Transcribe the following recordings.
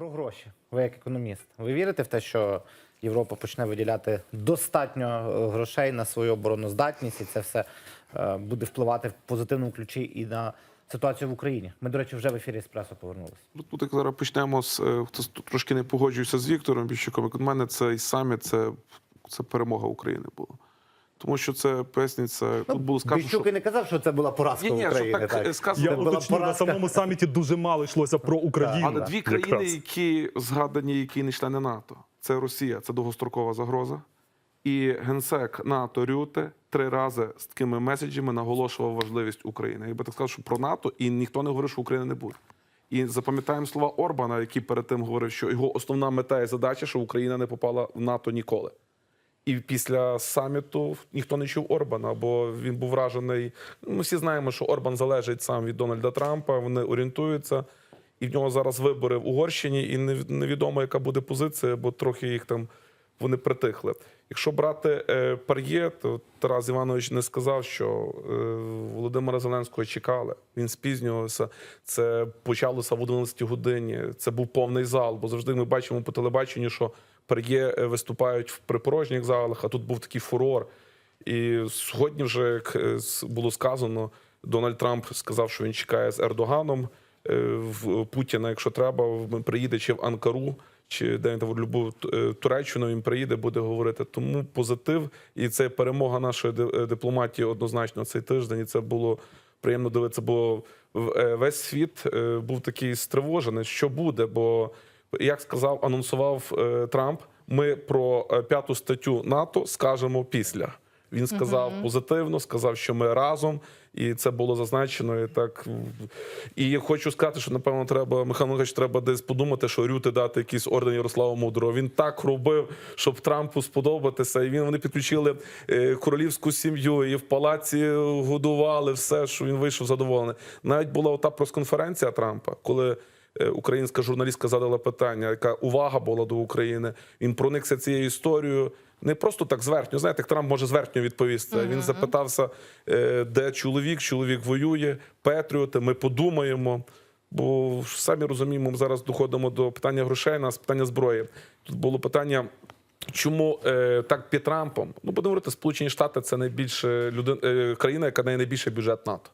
Про гроші. Ви як економіст. Ви вірите в те, що Європа почне виділяти достатньо е, грошей на свою обороноздатність, і це все е, буде впливати в позитивному ключі і на ситуацію в Україні? Ми, до речі, вже в ефірі еспресо повернулися. Ну, Тут як зараз почнемо з е, тут трошки не погоджуюся з Віктором Біщуком. Як у мене цей саміт це, це перемога України була. Тому що це це тут було сказано, Біщук і не казав, що це була поразка Ні, ні, щоб України. так, е, сказано. Я була уточню, на поразка. самому саміті дуже мало йшлося про Україну. Але дві країни, якраз. які згадані, які не члени НАТО, це Росія, це довгострокова загроза. І генсек НАТО Рюте три рази з такими меседжами наголошував важливість України. Я би так сказав, що про НАТО і ніхто не говорив, що України не буде. І запам'ятаємо слова Орбана, який перед тим говорив, що його основна мета і задача, що Україна не попала в НАТО ніколи. І після саміту ніхто не чув Орбана, бо він був вражений. Ну, Ми всі знаємо, що Орбан залежить сам від Дональда Трампа. Вони орієнтуються, і в нього зараз вибори в Угорщині, і невідомо, яка буде позиція, бо трохи їх там вони притихли. Якщо брати е, пар'є, то Тарас Іванович не сказав, що е, Володимира Зеленського чекали. Він спізнювався. Це почалося в 11 годині. Це був повний зал, бо завжди ми бачимо по телебаченню, що пар'є е, виступають в припорожніх залах, а тут був такий фурор. І сьогодні, вже як е, було сказано, Дональд Трамп сказав, що він чекає з Ердоганом е, в Путіна, якщо треба, приїде чи в Анкару, чи де в любу Туреччину він приїде, буде говорити. Тому позитив, і це перемога нашої дипломатії однозначно цей тиждень. І це було приємно дивитися, бо весь світ був такий стривожений, що буде. Бо як сказав, анонсував е, Трамп, ми про е, п'яту статтю НАТО скажемо після. Він сказав позитивно, сказав, що ми разом, і це було зазначено. І так і хочу сказати, що напевно треба Михайло Михайлович, треба десь подумати, що Рюти дати якийсь орден Ярослава Мудрого. Він так робив, щоб Трампу сподобатися. І він вони підключили е, королівську сім'ю, і в палаці годували все, що він вийшов задоволений. Навіть була ота прес-конференція Трампа, коли. Е, Українська журналістка задала питання, яка увага була до України. Він проникся цією історією не просто так зверхньо. Знаєте, як Трамп може зверхньо відповісти. Він запитався, е, де чоловік, чоловік воює, Петріоти. Ми подумаємо. Бо самі розуміємо, ми зараз доходимо до питання грошей, нас питання зброї. Тут було питання. Чому е, так під Трампом? Ну, будемо говорити, Сполучені Штати це найбільше людин, е, країна, яка має найбільший бюджет НАТО.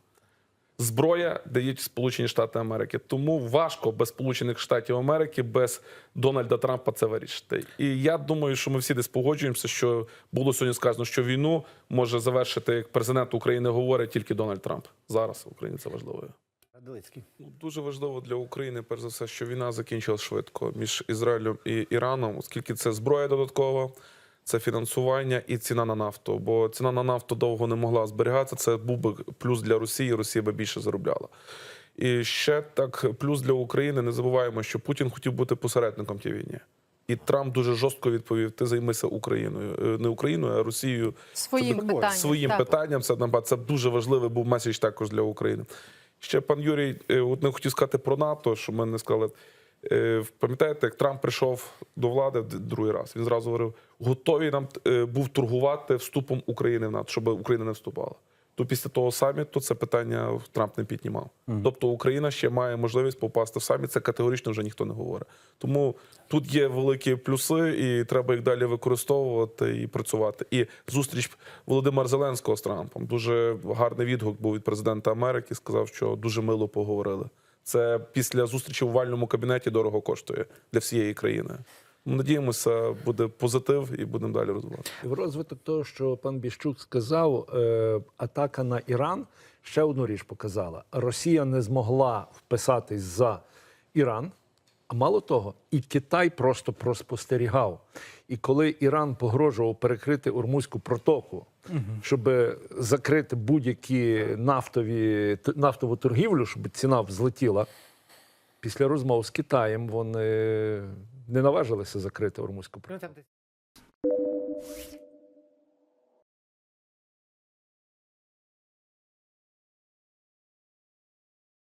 Зброя дають Сполучені Штати Америки. Тому важко без Сполучених Штатів Америки, без Дональда Трампа це вирішити. І я думаю, що ми всі десь погоджуємося, що було сьогодні сказано, що війну може завершити, як президент України говорить, тільки Дональд Трамп. Зараз в Україні це важливо. Делицький. Ну, дуже важливо для України, перш за все, що війна закінчилась швидко між Ізраїлем і Іраном, оскільки це зброя додаткова, це фінансування і ціна на нафту. Бо ціна на нафту довго не могла зберігатися. Це був би плюс для Росії, Росія би більше заробляла. І ще так, плюс для України. Не забуваємо, що Путін хотів бути посередником тій війні. І Трамп дуже жорстко відповів: ти займися Україною, Е, не Україною, а Росією Своїм договор. питанням. своїм так. питанням. Це це дуже важливий був меседж також для України. Ще пан Юрій, е, от не хотів сказати про НАТО, що ми не сказали. Е, Пам'ятаєте, як Трамп прийшов до влади другий раз? Він зразу говорив, готовий нам е, був торгувати вступом України в НАТО, щоб Україна не вступала. То після того саміту це питання Трамп не піднімав. Тобто Україна ще має можливість попасти в саміт. Це категорично вже ніхто не говорить. Тому тут є великі плюси, і треба їх далі використовувати і працювати. І зустріч Володимира Зеленського з Трампом дуже гарний відгук був від президента Америки. Сказав, що дуже мило поговорили. Це після зустрічі в овальному кабінеті дорого коштує для всієї країни. Ми Надіємося, буде позитив і будемо далі розвивати. В розвиток того, що пан Біщук сказав, е, атака на Іран ще одну річ показала: Росія не змогла вписатись за Іран. А мало того, і Китай просто проспостерігав. І коли Іран погрожував перекрити Ормузьку протоку, угу. щоб закрити будь-які нафтові нафтову торгівлю, щоб ціна взлетіла. Після розмов з Китаєм вони не наважилися закрити Ормузьку. Ну,